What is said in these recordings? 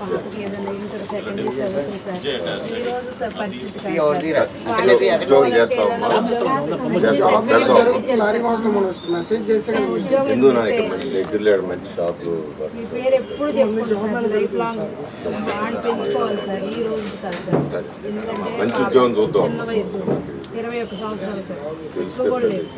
పాపకి ఏదైనా inter second చదువుతుంది సార్ ఈ రోజు సార్ పరిస్థితి కాదు మంచి మీ పేరు ఎప్పుడు లైఫ్ లాంగ్ పెంచుకోవాలి సార్ ఈ రోజు కాదు సార్ మంచి ఉద్యోగం చూద్దాం. చిన్న వయసు ఇరవై ఒక్క సంవత్సరాలు సార్ తెలుసు కూడా లేదు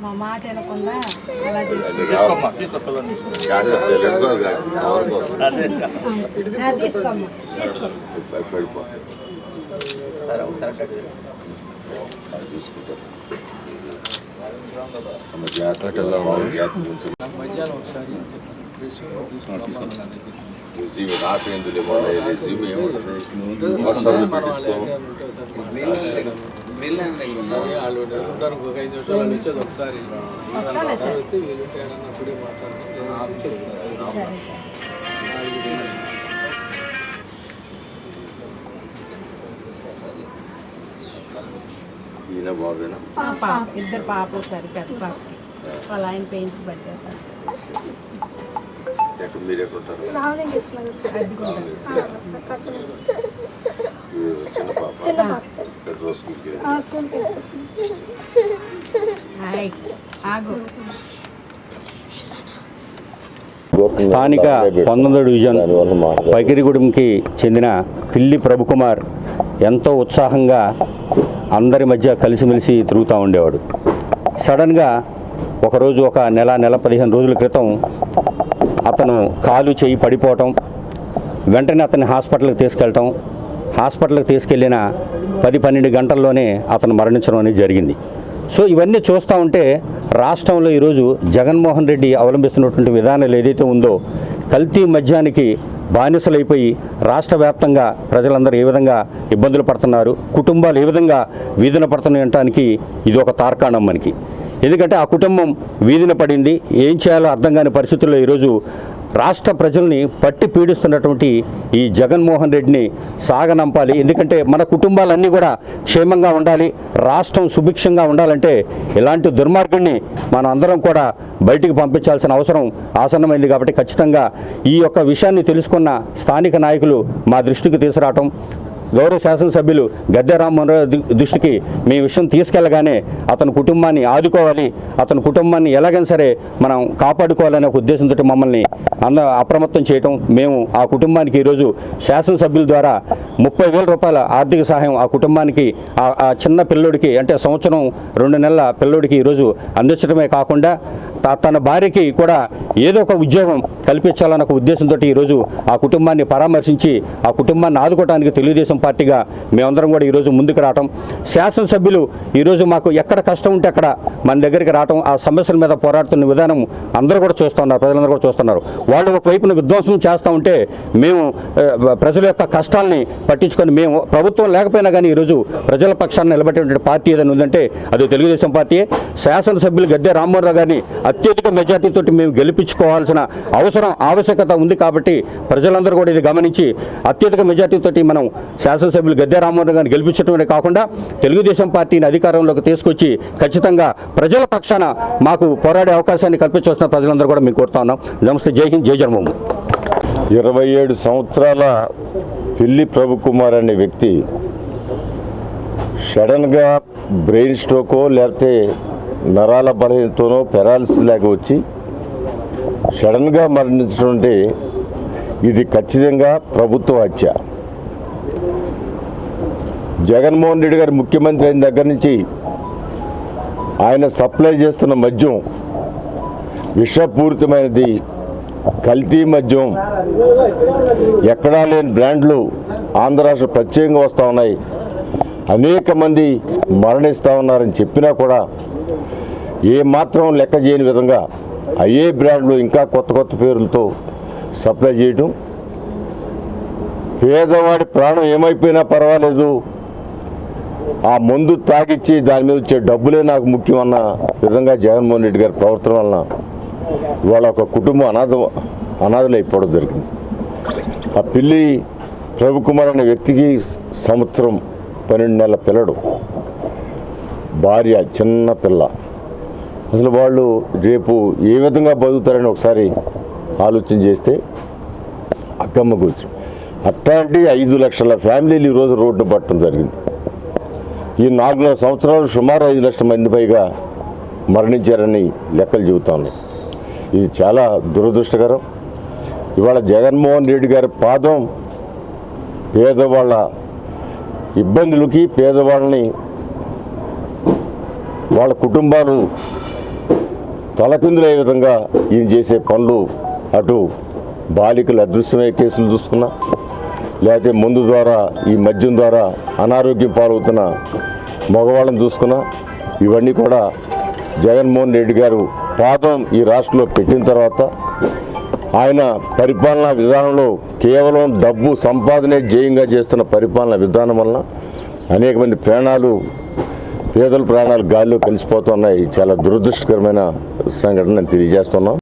మా మాట వినకుండా అలా. తీసుకోమ్మా తీసుకో అది పడిపోతుంది. సార్ అవుతారా కట్టు. అది చూసుకుంటారు అమ్మ జాతర జాతర గురించి మధ్యాహ్నం ఒకసారి రెజ్యూమ్ రాపేందులే రెజ్యూమ్ ఏముంటుంది వాట్సాప్లో వాళ్ళు ఉంటారు ఒక ఐదు నిమిషాలు వాళ్ళు ఒకసారి. వస్తే వీళ్ళు అప్పుడే చెప్తారు. ఈయన బాబేనా? పాప ఇద్దరు పాపలు సార్ పెద్ద పాపకి. వాళ్ళ ఆయన పెయింట్ పట్టేస్తారు సార్. ఎక్కడ మీరు ఎక్కడ ఉంటారు? అడ్డుకుంటారు ఈ చిన్న పాప. స్కూల్కి స్థానిక పంతొమ్మిదో డివిజన్ పగిరిగూడెంకి చెందిన పిల్లి ప్రభుకుమార్ ఎంతో ఉత్సాహంగా అందరి మధ్య కలిసిమెలిసి తిరుగుతూ ఉండేవాడు. సడన్గా ఒకరోజు ఒక నెల నెల పదిహేను రోజుల క్రితం అతను కాలు చేయి పడిపోవటం వెంటనే అతన్ని హాస్పిటల్కి తీసుకెళ్ళటం హాస్పిటల్కి తీసుకెళ్ళిన పది పన్నెండు గంటల్లోనే అతను మరణించడం అనేది జరిగింది. సో ఇవన్నీ చూస్తూ ఉంటే రాష్ట్రంలో ఈరోజు జగన్మోహన్ రెడ్డి అవలంబిస్తున్నటువంటి విధానాలు ఏదైతే ఉందో కల్తీ మద్యానికి బానిసలైపోయి రాష్ట్ర వ్యాప్తంగా ప్రజలందరూ ఏ విధంగా ఇబ్బందులు పడుతున్నారు కుటుంబాలు ఏ విధంగా వీధిన పడుతున్నాయనటానికి ఇది ఒక తార్కాణం మనకి. ఎందుకంటే ఆ కుటుంబం వీధిన పడింది ఏం చేయాలో అర్థం కాని పరిస్థితుల్లో ఈరోజు రాష్ట్ర ప్రజల్ని పట్టి పీడిస్తున్నటువంటి ఈ జగన్మోహన్ రెడ్డిని సాగనంపాలి. ఎందుకంటే మన కుటుంబాలన్నీ కూడా క్షేమంగా ఉండాలి రాష్ట్రం సుభిక్షంగా ఉండాలంటే ఇలాంటి దుర్మార్గుడిని మన అందరం కూడా బయటికి పంపించాల్సిన అవసరం ఆసన్నమైంది కాబట్టి ఖచ్చితంగా ఈ యొక్క విషయాన్ని తెలుసుకున్న స్థానిక నాయకులు మా దృష్టికి తీసుకురావటం గౌరవ శాసనసభ్యులు గద్దె రామ్మోహన్ దృష్టికి మీ విషయం తీసుకెళ్ళగానే అతని కుటుంబాన్ని ఆదుకోవాలి అతని కుటుంబాన్ని ఎలాగైనా సరే మనం కాపాడుకోవాలనే ఒక ఉద్దేశంతో మమ్మల్ని అంద అప్రమత్తం చేయటం మేము ఆ కుటుంబానికి ఈరోజు శాసనసభ్యుల ద్వారా ముప్పై వేల రూపాయల ఆర్థిక సహాయం ఆ కుటుంబానికి ఆ- ఆ చిన్న పిల్లోడికి అంటే సంవత్సరం రెండు నెలల పిల్లోడికి ఈరోజు అందించడమే కాకుండా తన భార్యకి కూడా ఏదో ఒక ఉద్యోగం కల్పించాలన్న ఒక ఉద్దేశంతో ఈరోజు ఆ కుటుంబాన్ని పరామర్శించి ఆ కుటుంబాన్ని ఆదుకోవడానికి తెలుగుదేశం పార్టీగా మేమందరం కూడా ఈరోజు ముందుకు రావటం. శాసనసభ్యులు ఈరోజు మాకు ఎక్కడ కష్టం ఉంటే అక్కడ మన దగ్గరికి రావటం ఆ సమస్యల మీద పోరాడుతున్న విధానం అందరూ కూడా చూస్తున్నారు ప్రజలందరూ కూడా చూస్తున్నారు వాళ్ళు ఒకవైపున విధ్వంసం చేస్తూ ఉంటే మేము ప్రజల యొక్క కష్టాలని పట్టించుకొని మేము ప్రభుత్వం లేకపోయినా కానీ ఈరోజు ప్రజల పక్షాన్ని నిలబెట్టేటువంటి పార్టీ ఏదైనా ఉందంటే అది తెలుగుదేశం పార్టీ. శాసనసభ్యులు గద్దె రామ్మోహన్ రావు గారిని అత్యధిక మెజార్టీతో మేము గెలిపించుకోవాల్సిన అవసరం ఆవశ్యకత ఉంది కాబట్టి ప్రజలందరూ కూడా ఇది గమనించి అత్యధిక మెజార్టీతో మనం శాసనసభ్యులు గద్దె రామ్మోహన్ గారిని గెలిపించడమే కాకుండా తెలుగుదేశం పార్టీని అధికారంలోకి తీసుకొచ్చి ఖచ్చితంగా ప్రజల పక్షాన మాకు పోరాడే అవకాశాన్ని కల్పించవలసిన ప్రజలందరూ కూడా మేము కోరుతా ఉన్నాం. నమస్తే జై హింద్ జై జన్మభూమి ఇరవై ఏడు సంవత్సరాల పిల్లి ప్రభుకుమార్ అనే వ్యక్తి సడన్గా బ్రెయిన్ స్ట్రోకో లేకపోతే నరాల బలహీనతోనో పెరాలిసిస్ లేక వచ్చి సడన్గా మరణించడం ఇది ఖచ్చితంగా ప్రభుత్వ హత్య. జగన్మోహన్ రెడ్డి గారు ముఖ్యమంత్రి అయిన దగ్గర నుంచి ఆయన సప్లై చేస్తున్న మద్యం విషపూరితమైనది కల్తీ మద్యం ఎక్కడా లేని బ్రాండ్లు ఆంధ్ర రాష్ట్ర ప్రత్యేకంగా వస్తూ ఉన్నాయి. అనేక మంది మరణిస్తూ ఉన్నారని చెప్పినా కూడా ఏ మాత్రం లెక్క చేయని విధంగా అయ్యే బ్రాండ్లు ఇంకా కొత్త కొత్త పేర్లతో సప్లై చేయటం. పేదవాడి ప్రాణం ఏమైపోయినా పర్వాలేదు. ఆ మందు తాగిచ్చి దాని మీద వచ్చే డబ్బులే నాకు ముఖ్యం అన్న విధంగా జగన్మోహన్ రెడ్డి గారి ప్రవర్తన వలన ఇవాళ ఒక కుటుంబం అనాథ అనాథలు అయిపోవడం జరిగింది. ఆ పిల్లి రవికుమార్ అనే వ్యక్తికి సంవత్సరం పన్నెండు నెలల పిల్లడు. భార్య చిన్న పిల్ల. అసలు వాళ్ళు రేపు ఏ విధంగా బతుకుతారని ఒకసారి ఆలోచన చేస్తే అక్కమ్మ కూర్చు అట్లాంటి ఐదు లక్షల ఫ్యామిలీలు ఈరోజు రోడ్డు పట్టడం జరిగింది. ఈ నాలుగున్నర సంవత్సరాలు సుమారు ఐదు లక్షల మంది పైగా మరణించారని లెక్కలు చెబుతా ఉన్నాయి. ఇది చాలా దురదృష్టకరం. ఇవాళ జగన్మోహన్ రెడ్డి గారి పాదం పేదవాళ్ళ ఇబ్బందులకి పేదవాళ్ళని వాళ్ళ కుటుంబాలు తలకిందులయ్యే విధంగా ఈయన చేసే పనులు అటు బాలికల అదృశ్యమయ్యే కేసులు చూసుకున్నా లేకపోతే మందు ద్వారా ఈ మద్యం ద్వారా అనారోగ్యం పాలవుతున్న మగవాళ్ళని చూసుకున్నా ఇవన్నీ కూడా జగన్మోహన్ రెడ్డి గారు పాదం ఈ రాష్ట్రంలో పెట్టిన తర్వాత ఆయన పరిపాలనా విధానంలో కేవలం డబ్బు సంపాదనే జయంగా చేస్తున్న పరిపాలనా విధానం వలన అనేక మంది ప్రాణాలు పేదల ప్రాణాలు గాలిలో కలిసిపోతున్నాయి. చాలా దురదృష్టకరమైన సంఘటన తెలియజేస్తున్నాం